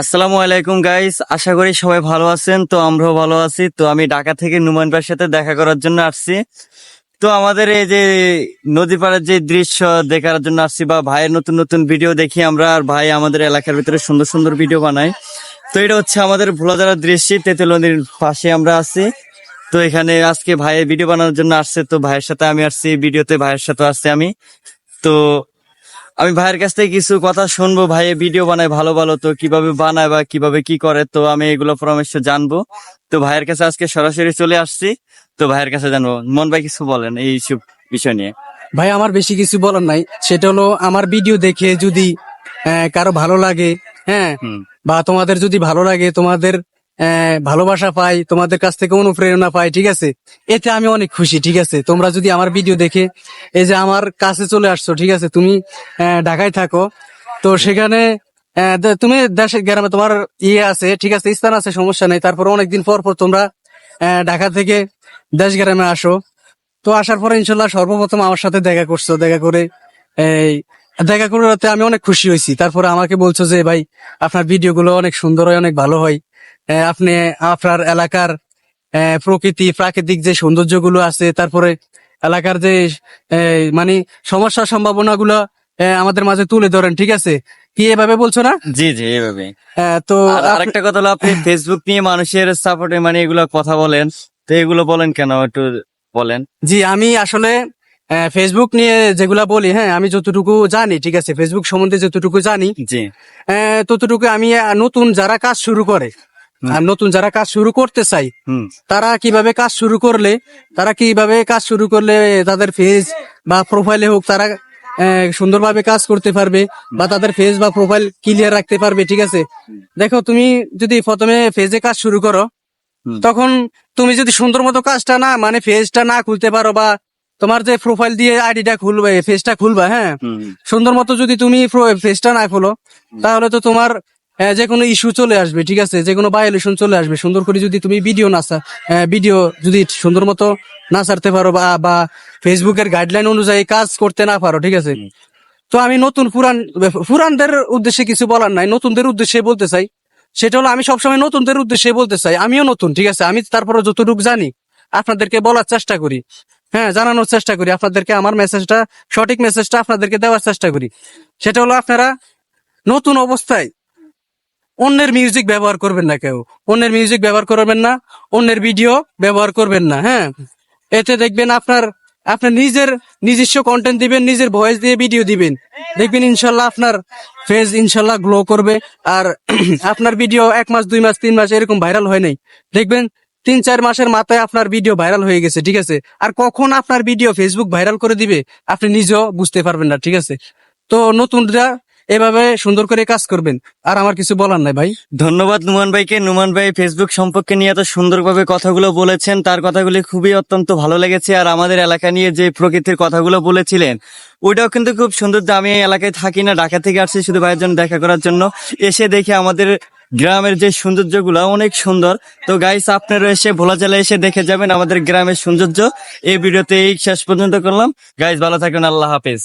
আসসালামু আলাইকুম গাইস আশা করি সবাই ভালো আছেন, তো আমরাও ভালো আছি। তো আমি ঢাকা থেকে নুমান ভাইয়ের সাথে দেখা করার জন্য আসছি। তো আমাদের এই যে নদী পাড়ার যে দৃশ্য দেখার জন্য আসছি বা ভাইয়ের নতুন নতুন ভিডিও দেখি আমরা, আর ভাই আমাদের এলাকার ভিতরে সুন্দর সুন্দর ভিডিও বানায়। তো এটা হচ্ছে আমাদের ভোলাদারা দৃশ্য তেঁতুল নদীর পাশে আমরা আছি। তো এখানে আজকে ভাইয়ের ভিডিও বানানোর জন্য আসছে, তো ভাইয়ের সাথে আমি আসছি, ভিডিওতে ভাইয়ের সাথে আসছি আমি। তো আমি ভাইয়ের কাছ থেকে কিছু কথা শুনব। ভাই ভিডিও বানায় ভালো ভালো তো কীভাবে বানায় বা কীভাবে কি করে তো আমি এগুলো পরামর্শ জানব। তো ভাইয়ের কাছে আজকে সরাসরি চলে আসছি। তো ভাইয়ের কাছে জানব মন ভাই কিছু বলেন এই সব বিষয় নিয়ে। ভাই আমার বেশি কিছু বলার নাই। সেটা হলো আমার ভিডিও দেখে যদি কারও ভালো লাগে হ্যাঁ বা তোমাদের যদি ভালো লাগে তোমাদের ভালোবাসা পাই, তোমাদের কাছ থেকে অনুপ্রেরণা পাই, ঠিক আছে? এতে আমি অনেক খুশি, ঠিক আছে? তোমরা যদি আমার ভিডিও দেখে এই যে আমার কাছে চলে আসছো, ঠিক আছে? তুমি ঢাকায় থাকো, তো সেখানে তুমি দেশের গ্রামে তোমার ইয়ে আছে, ঠিক আছে? স্থান আছে, সমস্যা নেই। তারপর অনেকদিন পর পর তোমরা ঢাকা থেকে দেশ গ্রামে আসো। তো আসার পরে ইনশাল্লাহ সর্বপ্রথম আমার সাথে দেখা করছ, দেখা করে, এই, দেখা করে আমি অনেক খুশি হয়েছি। তারপরে আমাকে বলছো যে, ভাই, আপনার ভিডিও গুলো অনেক সুন্দর হয়, অনেক ভালো হয়। আপনি আপনার এলাকার প্রকৃতি প্রাকৃতিক যে সৌন্দর্যগুলো আছে তারপরে এলাকার যে মানে সমস্যা সম্ভাবনা গুলো আমাদের মাঝে তুলে ধরেন ঠিক আছে? কি এভাবে বলছো না? জি জি এভাবে। তো আরেকটা কথা হলো আপনি ফেসবুক নিয়ে মানুষের সাপোর্টে মানে এগুলো কথা বলেন তো এগুলো বলেন কেন একটু বলেন? জি আমি আসলে ফেসবুক নিয়ে যেগুলা বলি হ্যাঁ আমি যতটুকু জানি ঠিক আছে? ফেসবুক সম্বন্ধে যতটুকু জানি জি। ততটুকু আমি নতুন যারা কাজ শুরু করে। আর নতুন যারা কাজ শুরু করতে চাই তারা কীভাবে কাজ শুরু করলে তারা কীভাবে কাজ শুরু করলে তাদের ফেজ বা প্রোফাইলে হোক তারা সুন্দরভাবে কাজ করতে পারবে বা তাদের ফেজ বা প্রোফাইল ক্লিয়ার রাখতে পারবে ঠিক আছে? দেখো তুমি যদি প্রথমে ফেজে কাজ শুরু করো তখন তুমি যদি সুন্দর মতো কাজটা না মানে ফেজটা না খুলতে পারো বা তোমার যে প্রোফাইল দিয়ে আইডিটা খুলবে ফেজটা খুলবা হ্যাঁ? সুন্দর মতো যদি তুমি ফেসটা না খোলো তাহলে তো তোমার আহ, যে কোনো ইস্যু চলে আসবে ঠিক আছে? যে কোনো ভায়োলেশন চলে আসবে। সুন্দর করে যদি তুমি ভিডিও না ভিডিও যদি সুন্দর মতো না ছাড়তে পারো বা বা ফেসবুকের গাইডলাইন অনুযায়ী কাজ করতে না পারো ঠিক আছে? তো আমি নতুন পুরান পুরানদের উদ্দেশ্যে কিছু বলার নাই। নতুনদের উদ্দেশ্যে বলতে চাই সেটা হলো আমি সবসময় নতুনদের উদ্দেশ্যে বলতে চাই। আমিও নতুন ঠিক আছে? আমি তারপরে যতটুকু জানি আপনাদেরকে বলার চেষ্টা করি। হ্যাঁ জানানোর চেষ্টা করি। আপনাদেরকে আমার মেসেজটা সঠিক মেসেজটা আপনাদেরকে দেওয়ার চেষ্টা করি। সেটা হলো আপনারা নতুন অবস্থায় অন্যের মিউজিক ব্যবহার করবেন না কেউ। অন্যের মিউজিক ব্যবহার করবেন না, অন্যের ভিডিও ব্যবহার করবেন না হ্যাঁ? এতে দেখবেন আপনার আপনার নিজের নিজস্ব কন্টেন্ট দিবেন, নিজের ভয়েস দিয়ে ভিডিও দিবেন। দেখবেন ইনশাল্লাহ আপনার ফেস ইনশাল্লাহ গ্লো করবে। আর আপনার ভিডিও এক মাস, দুই মাস, তিন মাস এরকম ভাইরাল হয় নাই। দেখবেন তিন, চার মাসের মাথায় আপনার ভিডিও ভাইরাল হয়ে গেছে, ঠিক আছে? আর কখন আপনার ভিডিও ফেসবুক ভাইরাল করে দিবে, আপনি নিজেও বুঝতে পারবেন না, ঠিক আছে? তো নতুনরা এভাবে সুন্দর করে কাজ করবেন। আর আমার কিছু বলার নাই ভাই। ধন্যবাদ নুমান ভাইকে। নুমান ভাই ফেসবুক সম্পর্কে নিয়ে এত সুন্দরভাবে কথাগুলো বলেছেন, তার কথাগুলি খুবই অত্যন্ত ভালো লেগেছে। আর আমাদের এলাকা নিয়ে যে প্রকৃতির কথাগুলো বলেছিলেন, ওইটাও কিন্তু খুব সুন্দর। আমি এই এলাকায় থাকি না, ঢাকা থেকে আসছি শুধু ভাইয়ের জন্য দেখা করার জন্য। এসে দেখে আমাদের গ্রামের যে সৌন্দর্যগুলো অনেক সুন্দর। তো গাইস আপনারা এসে ভোলা জেলায় এসে দেখে যাবেন আমাদের গ্রামের সৌন্দর্য। এই ভিডিওতে এই শেষ পর্যন্ত করলাম। গাইস ভালো থাকবেন। আল্লাহ হাফেজ।